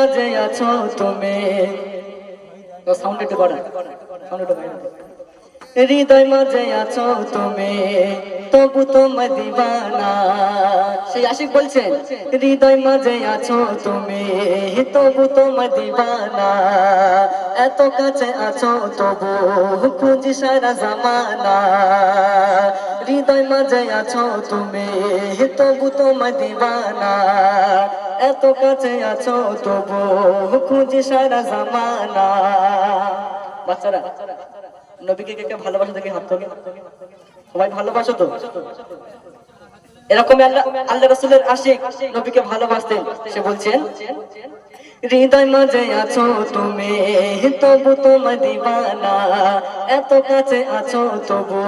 মাঝে আছো তুমি। হৃদয় মাঝে আছো তুমি, তবু তোমার দিবানা। সেই আশিক বলছেন হৃদয় মাঝে আছো তুমি, তবু তোমার দিবানা। এত কাছে আছো তবু, খুঁজি সারা জামানা। হৃদয় মাঝে আছো তুমি, তবু তোমার দিবানা। এত কাছে আছো তবু খুঁজি সারা জামানা। বাচ্চারা, নবীকে কে কে ভালোবাসা থেকে হাত তোলে। সবাই ভালোবাসো তো? এরকম আল্লাহ রসুলের আশিক নবীকে ভালোবাসতেন। সে বলছেন হৃদয় মাঝে আছো তুমি, তবু তোমার দিবানা। এত কাছে আছো তবু,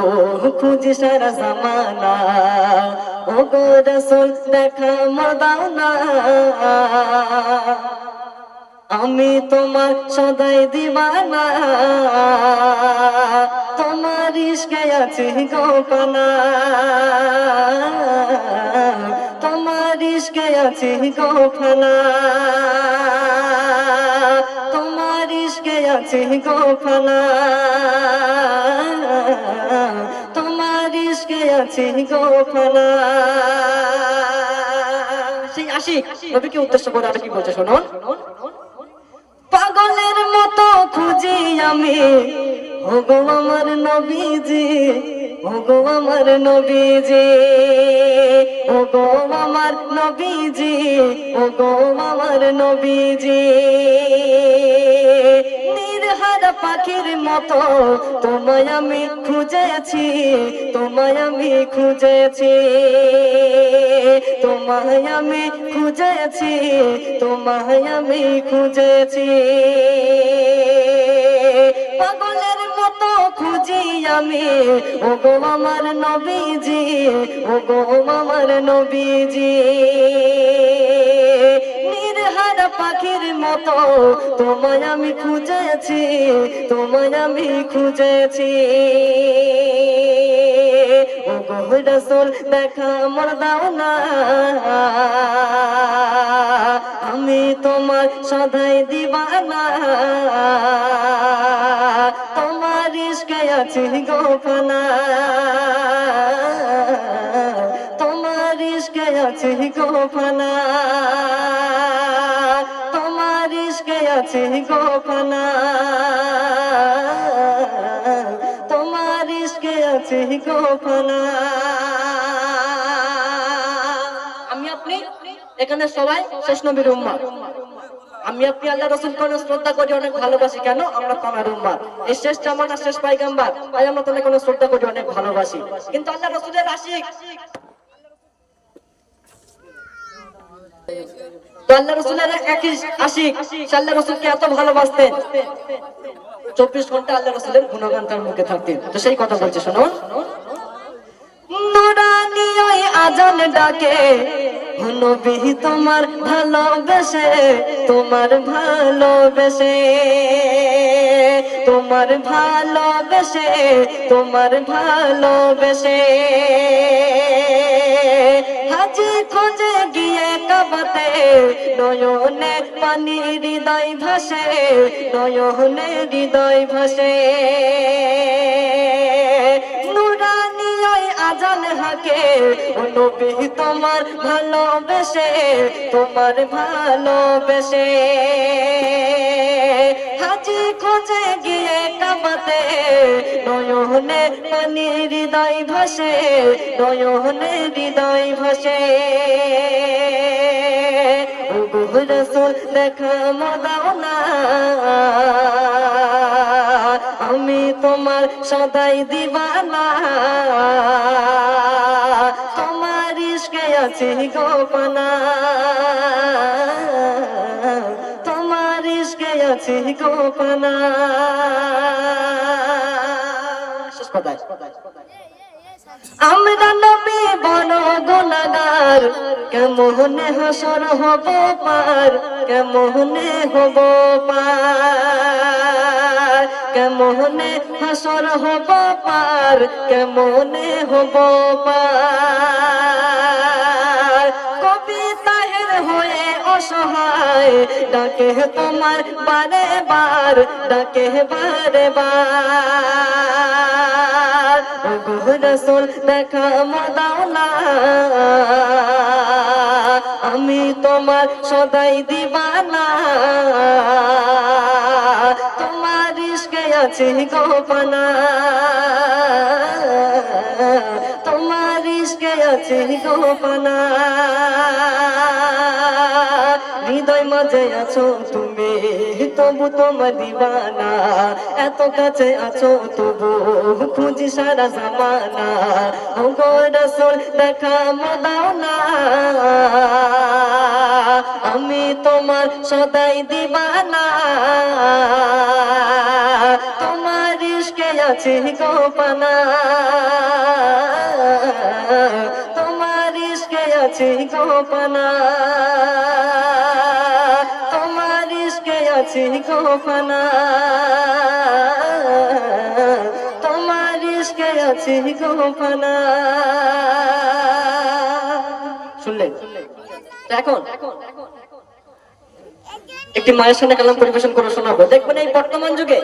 খুঁজি সারা জামানা। ও গো রসুল, দেখা মদাও না আমি তোমার সদাই দিবানা। তোমার ইশকে আছি গোপনা। ইশকে আছি গোপনা তোমার ইশকে আছি গোপনা তোমার ইশকে আছি গোপনা সেই আশিক নবীকে উদ্দেশ্য করে আর কি বলছে শুনুন পাগলের মতো খুঁজি আমি। ওগো আমার নবীজি, ওগো আমার নবীজি। ওগো আমার নবীজি, ওগো আমার নবীজি। নির্হারা পাখির মতো তোমায় আমি খুঁজেছি, তোমায় আমি খুঁজেছি। তোমায় আমি খুঁজেছি, তোমায় আমি খুঁজেছি। পাগলের মতো খুঁজি আমি? ও গো আমার নবীজি ও গো আমার নবীজি। নির্হারা পাখির মতো তোমায় আমি খুঁজেছি, তোমায় আমি খুঁজেছি। ও গো রসুল, দেখা মর দাও না। আমি তোমার সদাই দিবানা। আছি গোপনা তোমার ইশকে আছি গোপনা তোমার ইশকে আছি গোপনা তোমার ইশকে আছি গোপনা আমি আপনি এখানে সবাই শেষ নবীর উম্মা আমি আপনি আল্লাহ রসুল কোন শ্রদ্ধা করি, অনেক ভালোবাসি। কেন? আমরা তামার উম্মা এই শেষ জামানা, শেষ পাইগাম্বার তাই আমরা তাহলে কোন শ্রদ্ধা করি, অনেক ভালোবাসি। কিন্তু আল্লাহ রসুলের আশিক। আল্লাহ রসুলের একই আশিক। আল্লাহ রসুলকে এত ভালোবাসতেন। চব্বিশ ঘণ্টা আল্লাহ রসুলের গুণগান তার মুখে থাকতেন। তো সেই কথা বলছে শোনো নুরানি আজান ডাকে। নবী তোমার ভালোবেসে তোমার ভালোবেসে তোমার ভালোবেসে তোমার ভালোবেসে। হাজি খোঁজে গিয়ে কাবাতে, নয়নে পানি হৃদয় ভাসে, নয়নে হৃদয় ভাসে। আজান হাকে, ও নবী তোমার ভালোবেসে তোমার ভালোবেসে। হাজি খোঁজে গিয়ে কাবাতে নয়নে পানি হৃদয় ভাসে, নয়নে হৃদয় ভাসে। রসুল দেখা মদাও না। আমি তোমার সদাই দিবানা। তোমার ইশকে আছি গোপনা তোমার ইশকে আছি গোপনা আমরা নবী বড় গুণাগার। কেমনে হাসর হব পার? কেমনে হব পার? কেমনে হাসর হব পার? কেমনে হব পার? কবি তাহের হয়ে অসহায়, ডাকে তোমার বারে বার, ডাকে বারে বার। রসুল দেখা মদাও না আমি তোমার সদাই দিবানা। আছে গোপনা তোমার ইশকে আছে গোপনা হৃদয় মাঝে আছো তুমি, তবু তোমার দিবানা। এত কাছে আছো তবু, খুঁজি সারা জামানা। গো রসুল, দেখা মদাও না। আমি তোমার সদাই দিবানা। আছে গোপনা। তোমার ইশকে আছে গোপনা। তোমার ইশকে আছে গোপনা। তোমার ইশকে আছে গোপনা। শুনলেন তো এখন? একটি মায়ের সামনে কালাম পরিবেশন করে শোনাবো। দেখবেন এই বর্তমান যুগে